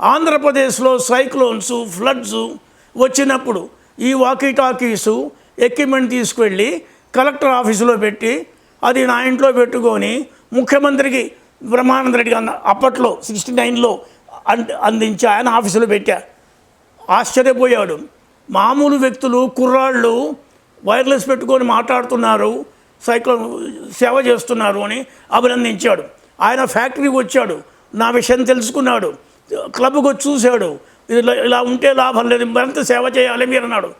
ఆంధ్రప్రదేశ్లో cyclones floods వచ్చినప్పుడు ఈ వాకీ టాకీసు ఎక్విప్మెంట్ తీసుకువెళ్ళి కలెక్టర్ ఆఫీసులో పెట్టి అది నా ఇంట్లో పెట్టుకొని ముఖ్యమంత్రికి బ్రహ్మానంద రెడ్డి అన్న అప్పట్లో సిక్స్టీ నైన్లో అంద అందించి ఆయన ఆఫీసులో పెట్టా. ఆశ్చర్యపోయాడు. మామూలు వ్యక్తులు కుర్రాళ్ళు వైర్లెస్ పెట్టుకొని మాట్లాడుతున్నారు సైక్లోన్ సేవ చేస్తున్నారు అని అభినందించాడు. ఆయన ఫ్యాక్టరీకి వచ్చాడు. నా విషయం తెలుసుకున్నాడు. క్లబ్కి వచ్చి చూశాడు. ఇలా ఇలా ఉంటే లాభం లేదు మరింత సేవ చేయాలి మీరు అన్నాడు.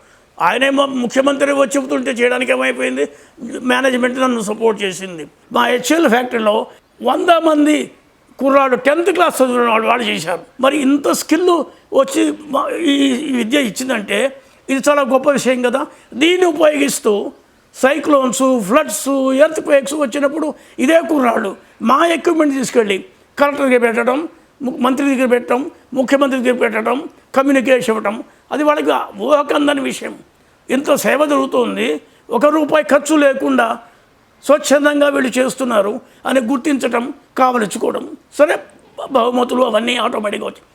ఆయనేమో ముఖ్యమంత్రి వచ్చి చెబుతుంటే చేయడానికి ఏమైపోయింది? మేనేజ్మెంట్ నన్ను సపోర్ట్ చేసింది. మా హెచ్ఎల్ ఫ్యాక్టరీలో వంద మంది కుర్రాడు టెన్త్ క్లాస్ చదివిన వాళ్ళు వాళ్ళు చేశారు. మరి ఇంత స్కిల్ వచ్చి ఈ విద్య ఇచ్చిందంటే ఇది చాలా గొప్ప విషయం కదా. దీన్ని ఉపయోగిస్తూ సైక్లోన్స్ ఫ్లడ్స్ ఎర్త్ క్వేక్స్ వచ్చినప్పుడు ఇదే కుర్రాళ్ళు మా ఎక్విప్మెంట్ తీసుకెళ్ళి కలెక్టర్కి పెట్టడం మంత్రి దగ్గర పెట్టడం ముఖ్యమంత్రి దగ్గర పెట్టడం కమ్యూనికేషన్ ఇవ్వటం. అది వాళ్ళకి ఊహకందని విషయం. ఇంత సేవ జరుగుతుంది. ఒక రూపాయి ఖర్చు లేకుండా స్వచ్ఛందంగా వీళ్ళు చేస్తున్నారు అని గుర్తించటం కావలించుకోవడం సరే బహుమతులు అవన్నీ ఆటోమేటిక్గా వచ్చాయి